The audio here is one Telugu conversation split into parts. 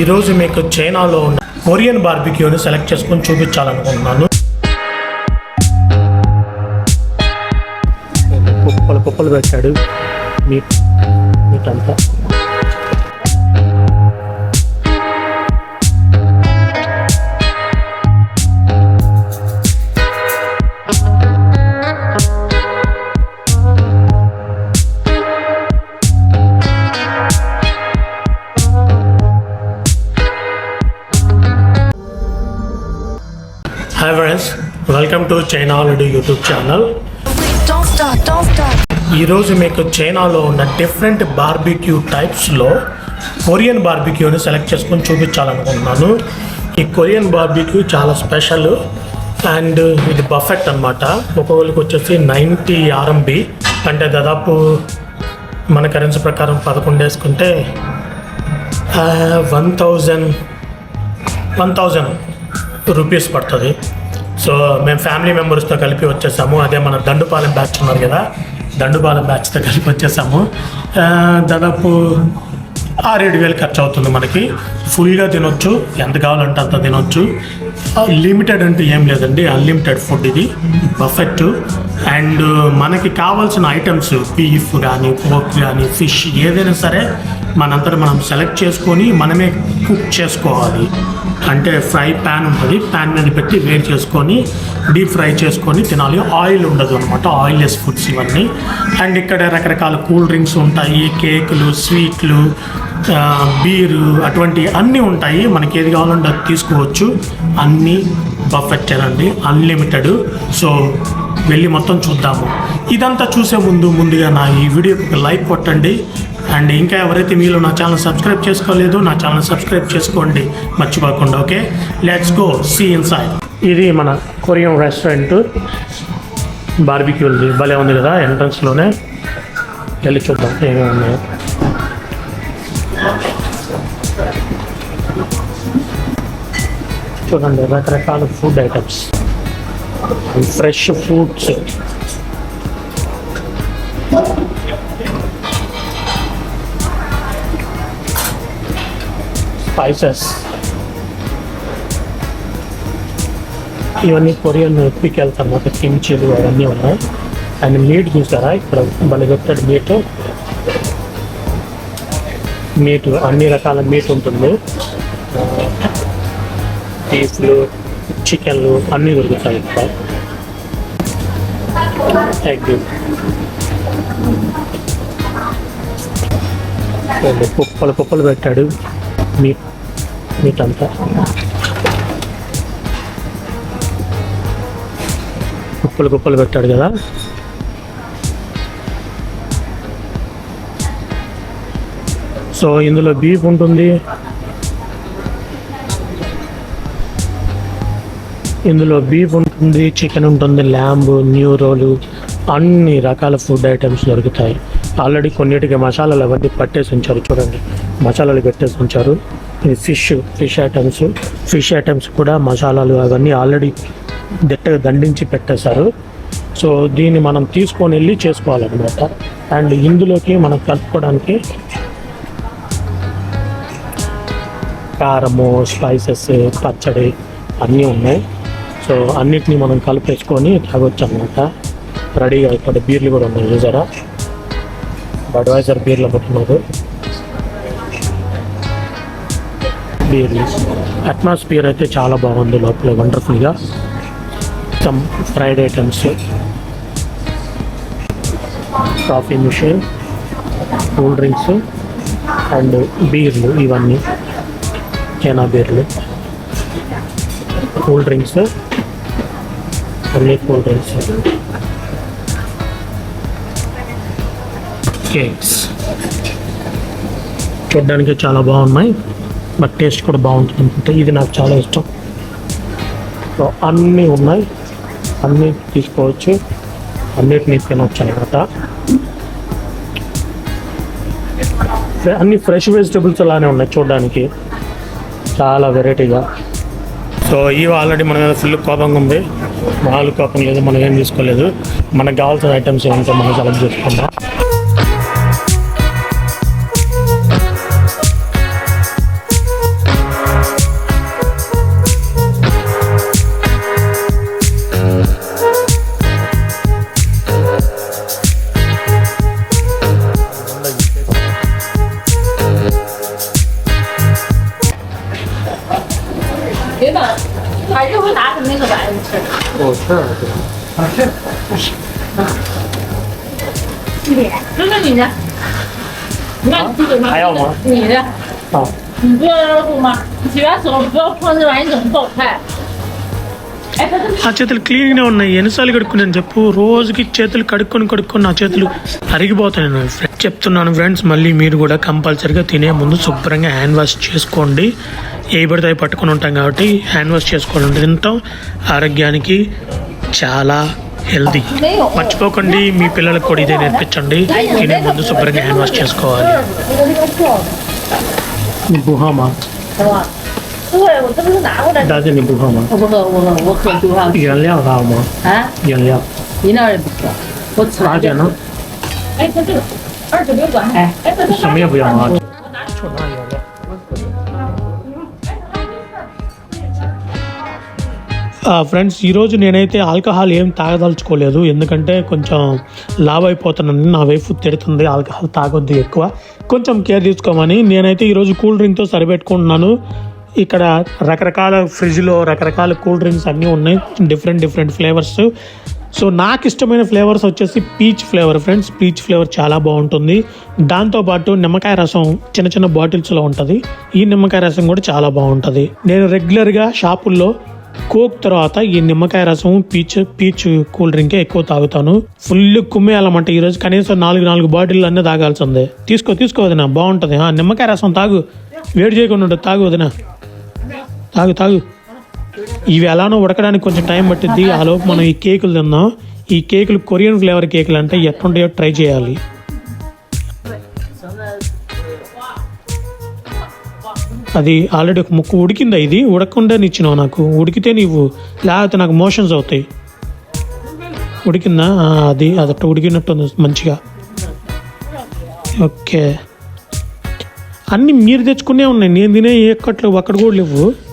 ఈరోజు మీకు చైనాలో ఉన్న కొరియన్ బార్బిక్యూని సెలెక్ట్ చేసుకొని చూపించాలనుకుంటున్నాను. కుప్పలు కుప్పలు పెట్టాడు మీట్ మీట్ అంతా hi welcome to China already YouTube channel ఈరోజు మీకు చైనాలో ఉన్న డిఫరెంట్ బార్బిక్యూ టైప్స్లో కొరియన్ బార్బిక్యూని సెలెక్ట్ చేసుకొని చూపించాలనుకుంటున్నాను. ఈ కొరియన్ బార్బిక్యూ చాలా స్పెషల్ అండ్ ఇది పర్ఫెక్ట్ అనమాట ఒక్కొక్కరికి వచ్చేసి నైంటీ ఆర్ఎంబి అంటే దాదాపు మన కరెన్సీ ప్రకారం పదకొండు వేసుకుంటే one thousand one thousand rupees పడుతుంది. సో మేము ఫ్యామిలీ మెంబర్స్తో కలిపి వచ్చేసాము. అదే మన దండుపాలెం బ్యాచ్ ఉన్నారు కదా దండుపాలెం బ్యాచ్తో కలిపి వచ్చేసాము. దాదాపు ఆరేడు వేలు ఖర్చు అవుతుంది మనకి. ఫుల్గా తినొచ్చు. ఎంత కావాలంటే అంత తినొచ్చు. లిమిటెడ్ అంటే ఏం లేదండి. అన్లిమిటెడ్ ఫుడ్ ఇది. బఫెట్ అండ్ మనకి కావాల్సిన ఐటమ్స్ బీఫ్ కానీ పోక్ కానీ ఫిష్ ఏదైనా సరే మనంతట మనం సెలెక్ట్ చేసుకొని మనమే కుక్ చేసుకోవాలి. అంటే ఫ్రై ప్యాన్ ఉంటుంది. ప్యాన్ మీద పెట్టి వేడి చేసుకొని డీప్ ఫ్రై చేసుకొని తినాలి. ఆయిల్ ఉండదు అనమాట ఆయిల్లెస్ ఫుడ్స్ ఇవన్నీ. అండ్ ఇక్కడ రకరకాల కూల్ డ్రింక్స్ ఉంటాయి. కేకులు స్వీట్లు బీరు అటువంటి అన్నీ ఉంటాయి. మనకి ఏది కావాలంటే అది తీసుకోవచ్చు. అన్నీ బఫెట్ అండి అన్లిమిటెడ్ సో వెళ్ళి మొత్తం చూద్దాము. ఇదంతా చూసే ముందు ముందుగా నా ఈ వీడియోకి ఒక లైక్ కొట్టండి. అండ్ ఇంకా ఎవరైతే మీలో నా ఛానల్ సబ్స్క్రైబ్ చేసుకోలేదు నా ఛానల్ సబ్స్క్రైబ్ చేసుకోండి. మర్చిపోకుండా okay? Let's go see inside ఇది మన కొరియన్ రెస్టారెంట్. బార్బిక్యూల్ది భలే ఉంది కదా ఎంట్రన్స్లోనే వెళ్ళి చూద్దాం ఏమేమి ఉన్నాయో. చూడండి రకరకాల food items fresh fruits spices ఇవన్నీ కొరియన్ పికెల్స్ అన్నమాట కిమ్చీలు అవన్నీ ఉన్నాయి. అండ్ మీట్ చూసారా? ఇక్కడ మన పెట్టాడు మీట్. మీట్ అన్ని రకాల మీట్ ఉంటుంది. బీఫ్లు చికెన్లు అన్నీ దొరుకుతాయి ఇక్కడ. ఎగ్ కుప్పలు కుప్పలు పెట్టాడు. మీట్ మీట్ అంతా కుప్పలు కుప్పలు పెట్టాడు కదా. సో ఇందులో బీఫ్ ఉంటుంది. ఇందులో బీఫ్ ఉంటుంది చికెన్ ఉంటుంది ల్యాంబ్ న్యూరోలు అన్ని రకాల ఫుడ్ ఐటమ్స్ దొరుకుతాయి. ఆల్రెడీ కొన్నిటికి మసాలాలు అవన్నీ పట్టేసి ఉంచారు చూడండి. మసాలాలు పెట్టేసి ఉంచారు ఇది fish fish items fish items కూడా మసాలాలు అవన్నీ ఆల్రెడీ దిట్టగా దండించి పెట్టేశారు. సో దీన్ని మనం తీసుకొని వెళ్ళి చేసుకోవాలన్నమాట. అండ్ ఇందులోకి మనం కలుపుకోవడానికి కారము స్పైసెస్ పచ్చడి అన్నీ ఉన్నాయి. సో అన్నిటినీ మనం కలిపేసుకొని తాగొచ్చు అనమాట రెడీగా ఇక్కడ బీర్లు కూడా ఉన్నాయి చూసారా? బడ్వైజర్ బీర్లు పెట్టున్నారు బీర్లు అట్మాస్ఫియర్ అయితే చాలా బాగుంది లోపల వండర్ఫుల్గా some fried items coffee machine cool drinks and బీర్లు ఇవన్నీ. చైనా బీర్లు కూల్ డ్రింక్స్ అన్ని కూల్ డ్రింక్స్ కేక్స్ చూడడానికి చాలా బాగున్నాయి. బట్ టేస్ట్ కూడా బాగుంటుంది అనుకుంటే. ఇది నాకు చాలా ఇష్టం. సో అన్నీ ఉన్నాయి. అన్నీ తీసుకోవచ్చు. అన్నిటినీ తినవచ్చు అనమాట అన్ని ఫ్రెష్ వెజిటబుల్స్ అలానే ఉన్నాయి చూడడానికి. చాలా వెరైటీగా. సో ఇవి ఆల్రెడీ మన మీద ఫుల్ కోపంగా ఉంది. వాళ్ళు కోపం లేదు మనం ఏం తీసుకోలేదు. మనకు కావాల్సిన ఐటమ్స్ ఏమంటే మనం సెలెక్ట్ చేసుకుందాం. 那个碗吃。我吃了，这是你的，你看你自己吗？还要吗你的，好你不要热乎吗？你洗完手不要碰这玩意，怎么爆开？哎，他这ఆ చేతులు క్లీన్గానే ఉన్నాయి ఎన్నిసార్లు కడుక్కున్నాను చెప్పు రోజుకి చేతులు కడుక్కొని కడుక్కొని నా చేతులు అరిగిపోతాయి నేను ఫ్రెండ్స్ చెప్తున్నాను ఫ్రెండ్స్ మళ్ళీ మీరు కూడా కంపల్సరీగా తినే ముందు శుభ్రంగా హ్యాండ్ వాష్ చేసుకోండి. ఏ పడితే పట్టుకొని ఉంటాం కాబట్టి హ్యాండ్ వాష్ చేసుకోవాలంటే తినటం ఆరోగ్యానికి చాలా హెల్దీ మర్చిపోకండి మీ పిల్లలకు కూడా ఇదే నేర్పించండి. తినే ముందు శుభ్రంగా హ్యాండ్ వాష్ చేసుకోవాలి. బుహామా 喝，我喝酒哈。 原料కావమా 啊， 原料饮料也不喝，我吃八点呢？哎，他这个二十六管。哎，哎，这什么也不要啊。ఫ్రెండ్స్ ఈరోజు నేనైతే ఆల్కహాల్ ఏం తాగదలుచుకోలేదు ఎందుకంటే కొంచెం లావ్ అయిపోతున్నాను నా వైఫ్ తిడుతుంది ఆల్కహాల్ తాగొద్దు ఎక్కువ కొంచెం కేర్ తీసుకోమని నేనైతే ఈరోజు కూల్ డ్రింక్తో సరిపెట్టుకుంటున్నాను ఇక్కడ రకరకాల ఫ్రిడ్జ్లో రకరకాల కూల్ డ్రింక్స్ అన్నీ ఉన్నాయి డిఫరెంట్ డిఫరెంట్ ఫ్లేవర్స్ సో నాకు ఇష్టమైన ఫ్లేవర్స్ వచ్చేసి peach flavour friends. Peach flavour చాలా బాగుంటుంది. దాంతోపాటు నిమ్మకాయ రసం చిన్న చిన్న బాటిల్స్లో ఉంటుంది. ఈ నిమ్మకాయ రసం కూడా చాలా బాగుంటుంది. నేను రెగ్యులర్గా షాపుల్లో కోక్ తర్వాత ఈ నిమ్మకాయ రసం పీచ్ పీచ్ కూల్ డ్రింకే ఎక్కువ తాగుతాను. ఫుల్ కుమ్మేయాలన్నమాట ఈరోజు కనీసం నాలుగు నాలుగు బాటిల్ అన్నీ తాగాల్సిందే తీసుకో తీసుకో వదిన బాగుంటుంది. నిమ్మకాయ రసం తాగు. వేడి చేయకుండా ఉంటుంది తాగు వదిన. తాగు తాగు. ఇవి ఎలానో ఉడకడానికి కొంచెం టైం పట్టింది ఆ లోపు మనం ఈ కేకులు తిన్నాం ఈ కేకులు కొరియన్ ఫ్లేవర్ కేకులు అంటే ఎట్లుంటాయో ట్రై చేయాలి. అది ఆల్రెడీ ఒక ముక్కు ఉడికిందా ఇది? ఉడకకుండా ఇచ్చినావు నాకు. ఉడికితే నీవు లేకపోతే నాకు మోషన్స్ అవుతాయి. ఉడికిందా? అది అదట ఉడికినట్టుంది మంచిగా. ఓకే. అన్నీ మీరు తెచ్చుకునే ఉన్నాయి. నేను తినే ఏ ఒక్కట్లు ఒక్కడ కూడా లేవు.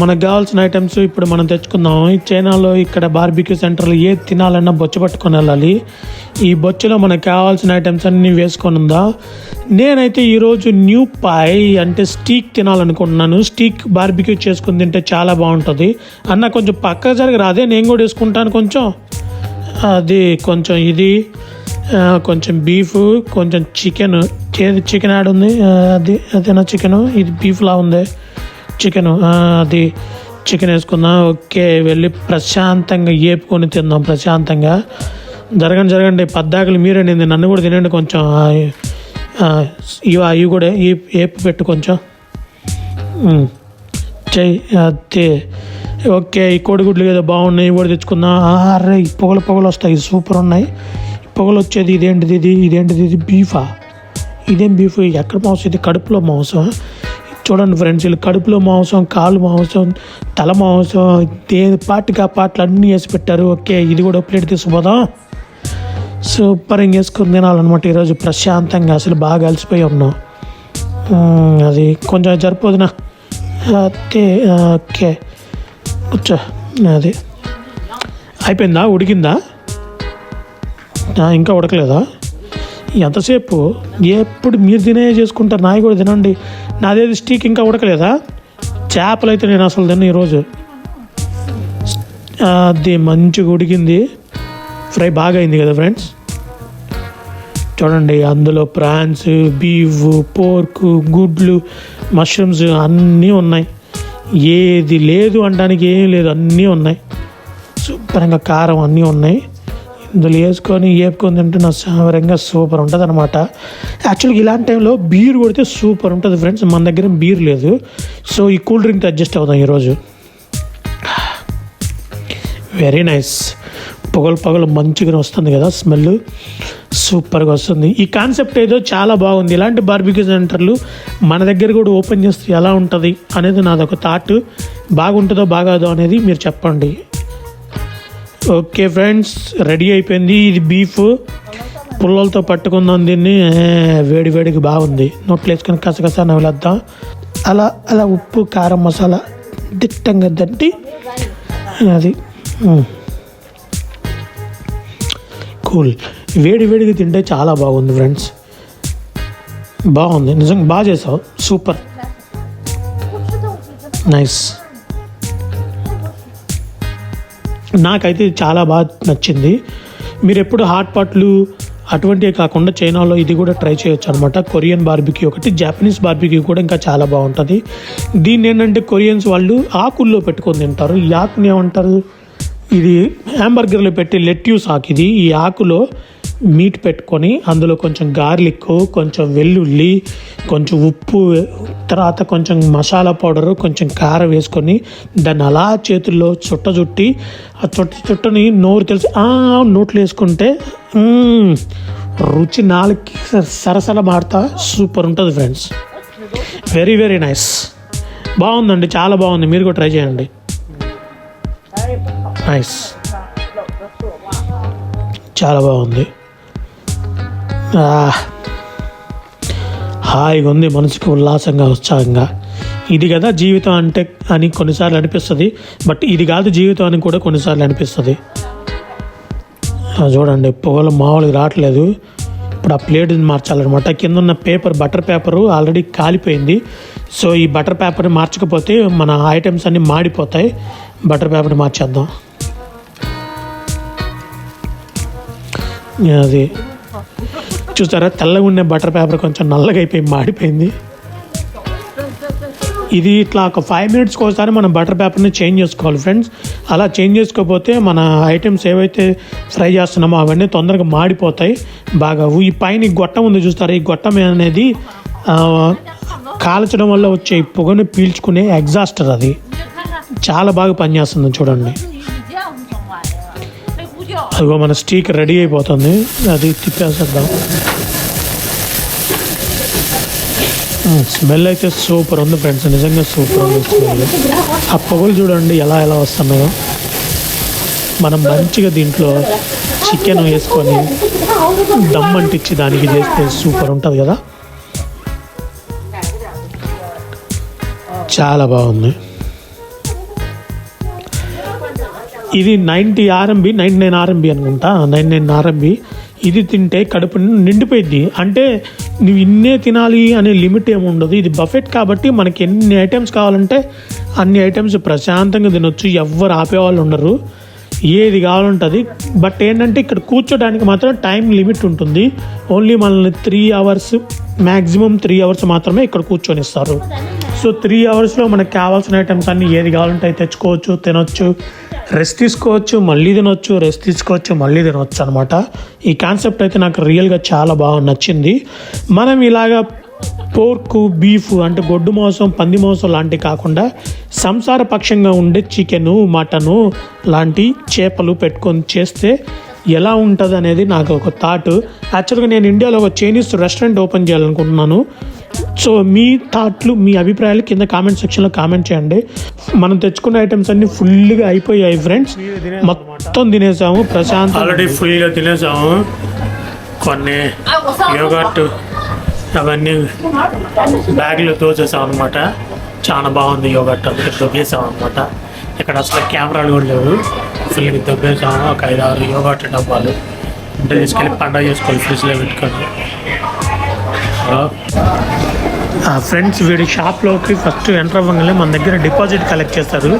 మనకు కావాల్సిన ఐటమ్స్ ఇప్పుడు మనం తెచ్చుకుందాం. చైనాలో ఇక్కడ బార్బిక్యూ సెంటర్లో ఏది తినాలన్నా బొచ్చ పట్టుకొని వెళ్ళాలి. ఈ బొచ్చలో మనకు కావాల్సిన ఐటమ్స్ అన్నీ వేసుకొని ఉందా? నేనైతే ఈరోజు న్యూ పాయ్ అంటే స్టీక్ తినాలనుకుంటున్నాను. స్టీక్ బార్బిక్యూ చేసుకుని తింటే చాలా బాగుంటుంది. అన్న కొంచెం పక్క జరిగి రాదే నేను కూడా వేసుకుంటాను కొంచెం. అది కొంచెం ఇది కొంచెం బీఫ్ కొంచెం చికెన్ చికెన్ యాడ్ ఉంది. అది అదేనా చికెన్ ఇది బీఫ్లా ఉంది. చికెన్ అది చికెన్ వేసుకుందాం ఓకే వెళ్ళి ప్రశాంతంగా ఏపుకొని తిందాం ప్రశాంతంగా. జరగండి జరగండి పద్దాకలు మీరండి నన్ను కూడా తినండి కొంచెం ఇవి అవి కూడా ఈ ఏపు పెట్టు కొంచెం. చెయ్యి అదే ఓకే ఈ కోడిగుడ్లు ఏదో బాగున్నాయి ఇవి కూడా తెచ్చుకుందాం. అరే ఈ పొగలు పొగలు వస్తాయి సూపర్ ఉన్నాయి. పొగలు వచ్చేది ఇదేంటిది ఇది? ఇదేంటిది ఇది? బీఫా. ఇదేం బీఫ్? ఎక్కడ మాంసం? ఇది కడుపులో మాంసం. చూడండి ఫ్రెండ్స్ వీళ్ళు కడుపులో మాంసం కాలు మాంసం తల మాంసం దే పాటికి ఆ పాటలు అన్నీ వేసి పెట్టారు. ఓకే ఇది కూడా ప్లేట్ తీసుకుపోదాం సూపర్ వేసుకుని తినాలన్నమాట ఈరోజు. ప్రశాంతంగా అసలు బాగా అలసిపోయి ఉన్నాం. అది కొంచెం సరిపోదునా? Okay okay. కూర్చో అది. అయిపోయిందా? ఉడికిందా? ఇంకా ఉడకలేదా? ఎంతసేపు? ఎప్పుడు మీరు తినే చేసుకుంటారు? నాయి కూడా తినండి. నాదేది స్టీక్ ఇంకా ఉడకలేదా? చేపలు అయితే నేను అసలు తిన్న ఈరోజు. అది మంచిగా ఉడికింది. ఫ్రై బాగా అయింది కదా ఫ్రెండ్స్? చూడండి అందులో ప్రాన్స్ బీఫ్ పోర్క్ గుడ్లు మష్రూమ్స్ అన్నీ ఉన్నాయి. ఏది లేదు అనడానికి ఏం లేదు. అన్నీ ఉన్నాయి. శుభ్రంగా కారం అన్నీ ఉన్నాయి. ఇందులో వేసుకొని ఏపుకొని తింటే నా సామరంగా సూపర్ ఉంటుంది అనమాట యాక్చువల్గా ఇలాంటి టైంలో బీర్ కొడితే సూపర్ ఉంటుంది ఫ్రెండ్స్ మన దగ్గర బీర్ లేదు. సో ఈ కూల్ డ్రింక్తో అడ్జస్ట్ అవుదాం ఈరోజు. వెరీ నైస్ పొగలు పొగలు మంచిగా వస్తుంది కదా స్మెల్ సూపర్గా వస్తుంది. ఈ కాన్సెప్ట్ ఏదో చాలా బాగుంది. ఇలాంటి బార్బిక్యూ సెంటర్లు మన దగ్గర కూడా ఓపెన్ చేస్తే ఎలా ఉంటుంది అనేది నాదొక థాట్ బాగుంటుందో బాగాదో అనేది మీరు చెప్పండి. ఓకే ఫ్రెండ్స్ రెడీ అయిపోయింది ఇది బీఫ్. పుల్లలతో పట్టుకుందాం దీన్ని. వేడి వేడికి బాగుంది. నోట్లో వేసుకొని కసకస నవ్వులేద్దాం అలా అలా ఉప్పు కారం మసాలా దిట్టంగా దంటి అది. కూల్. వేడి వేడిగా తింటే చాలా బాగుంది ఫ్రెండ్స్. బాగుంది. నిజంగా బాగా చేసావు. సూపర్. నైస్ నాకైతే చాలా బాగా నచ్చింది. మీరు ఎప్పుడు హాట్ పాట్లు అటువంటివి కాకుండా చైనాలో ఇది కూడా ట్రై చేయొచ్చు అనమాట కొరియన్ బార్బిక్యూ ఒకటి జాపనీస్ బార్బిక్యూ కూడా ఇంకా చాలా బాగుంటుంది. దీన్ని ఏంటంటే కొరియన్స్ వాళ్ళు ఆకుల్లో పెట్టుకొని తింటారు. ఈ ఆకుని ఏమంటారు? ఇది హ్యాంబర్గర్లో పెట్టి లెట్యూస్ ఆకు ఇది. ఈ ఆకులో మీట్ పెట్టుకొని అందులో కొంచెం గార్లిక్ కొంచెం వెల్లుల్లి కొంచెం ఉప్పు తర్వాత కొంచెం మసాలా పౌడరు కొంచెం కారం వేసుకొని దాన్ని అలా చేతుల్లో చుట్ట చుట్టి ఆ చుట్ట చుట్టని నోరు తెలిసి నోట్లు నోట్లో వేసుకుంటే రుచి నాలుగుకి సరసర మారుతా సూపర్ ఉంటుంది ఫ్రెండ్స్ వెరీ వెరీ నైస్ బాగుందండి చాలా బాగుంది. మీరు కూడా ట్రై చేయండి. నైస్ చాలా బాగుంది. హాయిగా ఉంది మనసుకు ఉల్లాసంగా ఉత్సాహంగా. ఇది కదా జీవితం అంటే అని కొన్నిసార్లు అనిపిస్తుంది బట్ ఇది కాదు జీవితం అని కూడా కొన్నిసార్లు అనిపిస్తుంది. చూడండి పొగలు మామూలుగా రావట్లేదు. ఇప్పుడు ఆ ప్లేట్ మార్చాలన్నమాట. కింద ఉన్న పేపర్ బటర్ పేపరు ఆల్రెడీ కాలిపోయింది. సో ఈ బటర్ పేపర్ మార్చకపోతే మన ఐటమ్స్ అన్నీ మాడిపోతాయి. బటర్ పేపర్ మార్చేద్దాం. అది చూసారా? తెల్లగా ఉండే బటర్ పేపర్ కొంచెం నల్లగా అయిపోయి మాడిపోయింది. ఇది ఇట్లా ఒక ఫైవ్ మినిట్స్కి ఒకసారి మనం బటర్ పేపర్ని చేంజ్ చేసుకోవాలి ఫ్రెండ్స్. అలా చేంజ్ చేసుకోకపోతే మన ఐటమ్స్ ఏవైతే ఫ్రై చేస్తున్నామో అవన్నీ తొందరగా మాడిపోతాయి. బాగా ఈ పైన ఈ గొట్టం ఉంది చూస్తారా? ఈ గొట్టం అనేది కాల్చడం వల్ల వచ్చే పొగను పీల్చుకునే ఎగ్జాస్టర్ అది. చాలా బాగా పనిచేస్తుంది చూడండి. అదిగో మన స్టీక్ రెడీ అయిపోతుంది. అది తిప్పేసేద్దాం. స్మెల్ అయితే సూపర్ ఉంది ఫ్రెండ్స్. నిజంగా సూపర్ ఉంది స్మెల్. ఆ పొగలు చూడండి ఎలా ఎలా వస్తున్నాయో. మనం మంచిగా దీంట్లో చికెన్ వేసుకొని దమ్ అంటించి దానికి చేస్తే సూపర్ ఉంటుంది కదా. చాలా బాగుంది. ఇది ninety RMB ninety nine RMB అనుకుంటా నైన్ నైన్ ఆర్ఎంబి. ఇది తింటే కడుపు నిండిపోయింది అంటే నువ్వు ఇన్నే తినాలి అనే లిమిట్ ఏమి ఉండదు. ఇది బఫెట్ కాబట్టి మనకి ఎన్ని ఐటమ్స్ కావాలంటే అన్ని ఐటమ్స్ ప్రశాంతంగా తినొచ్చు. ఎవ్వరు ఆపేవాళ్ళు ఉండరు. ఏది కావాలంటుంది. బట్ ఏంటంటే ఇక్కడ కూర్చోడానికి మాత్రం టైం లిమిట్ ఉంటుంది. ఓన్లీ మనల్ని three hours maximum three hours మాత్రమే ఇక్కడ కూర్చొనిస్తారు. సో త్రీ అవర్స్లో మనకు కావాల్సిన ఐటమ్స్ అన్నీ ఏది కావాలంటే తెచ్చుకోవచ్చు తినొచ్చు రెస్ట్ తీసుకోవచ్చు మళ్ళీ తినొచ్చు రెస్ట్ తీసుకోవచ్చు మళ్ళీ తినొచ్చు అనమాట ఈ కాన్సెప్ట్ అయితే నాకు రియల్గా చాలా బాగా నచ్చింది. మనం ఇలాగా పోర్కు బీఫ్ అంటే గొడ్డు మాంసం పంది మాంసం లాంటివి కాకుండా సంసార పక్షంగా ఉండే చికెను మటను లాంటి చేపలు పెట్టుకొని చేస్తే ఎలా ఉంటుంది అనేది నాకు ఒక థాట్ యాక్చువల్గా నేను ఇండియాలో ఒక చైనీస్ రెస్టారెంట్ ఓపెన్ చేయాలనుకుంటున్నాను. సో మీ థాట్లు మీ అభిప్రాయాలు కింద కామెంట్ సెక్షన్లో కామెంట్ చేయండి. మనం తెచ్చుకున్న ఐటమ్స్ అన్ని ఫుల్గా అయిపోయాయి ఫ్రెండ్స్. మొత్తం తినేసాము ప్రశాంత్ ఆల్రెడీ ఫుల్గా తినేసాము. కొన్ని యోగాట్. అవన్నీ బ్యాగ్లో తోచేసాం అనమాట చాలా బాగుంది యోగట్ అంతా దొబ్బేసాం అనమాట ఇక్కడ అసలు కెమెరాలు కూడా లేవు. ఫుల్ దొబ్బేసాము. ఒక ఐదు ఆరు యోగట్ డబ్బాలు. అంటే తీసుకెళ్ళి పండగ చేసుకోవాలి ఫ్రిడ్జ్లో పెట్టుకోండి ఫ్రెండ్స్ వీడి షాప్లోకి ఫస్ట్ ఎంటర్ అవ్వగానే మన దగ్గర డిపాజిట్ కలెక్ట్ చేస్తారు.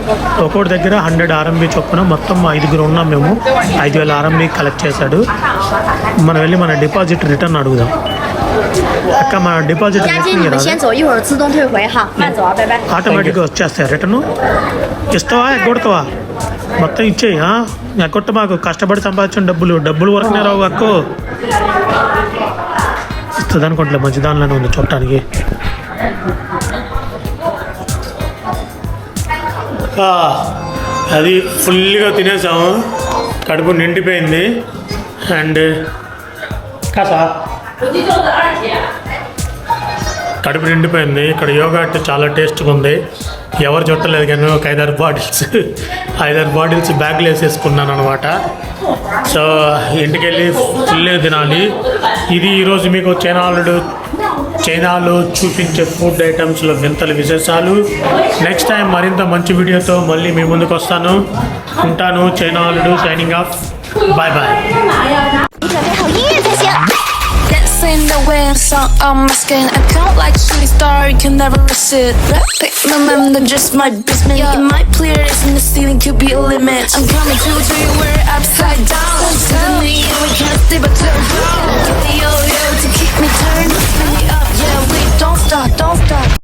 ఒక్కొక్కటి దగ్గర హండ్రెడ్ ఆర్ఎంబీ చొప్పున మొత్తం ఐదుగురు ఉన్నాం మేము. ఐదు వేల ఆర్ఎంబీ కలెక్ట్ చేశాడు. మనం వెళ్ళి మన డిపాజిట్ రిటర్న్ అడుగుదాం. అక్క మన డిపాజిట్ 押金你们先走，一会儿自动退回哈，慢走啊，拜拜。 ఆటోమేటిక్గా వచ్చేస్తాయి రిటర్న్ ఇస్తావా ఎగ్గొడతావా మొత్తం ఇచ్చేయి ఆ? ఎగ్గొట్ట మాకు కష్టపడి సంపాదించిన డబ్బులు డబ్బులు వరకునే రావు అక్కో ఇస్తుంది అనుకోవట్లే మంచి దానిలోనే ఉంది చూడటానికి ఆ, అది ఫుల్గా తినేసాము కడుపు నిండిపోయింది అండ్ కాసా 我记就是二姐。 కడుపు నిండిపోయింది. ఇక్కడ యోగా అంటే చాలా టేస్ట్గా ఉంది. ఎవరు చుట్టలేదు కానీ ఒక ఐదారు బాటిల్స్ ఐదారు బాటిల్స్ బ్యాగ్లో వేసేసుకున్నాను అనమాట సో ఇంటికి వెళ్ళి ఫుల్లే తినాలి. ఇది ఈరోజు మీకు చైనాలు చైనాలో చూపించే ఫుడ్ ఐటమ్స్లో వింతలు విశేషాలు. నెక్స్ట్ టైం మరింత మంచి వీడియోతో మళ్ళీ మీ ముందుకు వస్తాను. ఉంటాను. చైనాలుడు signing off bye bye in the wind, sun on my skin. I count like shooting star, you can never resist. Red pick my mem, not just my basement. Yeah. In my clearness in the ceiling could be a limit. I'm coming to you, you wear it upside down. Tell me we can't stay but turn down. Yo, yo, to keep me turned, me up. Yeah, we don't stop, don't stop.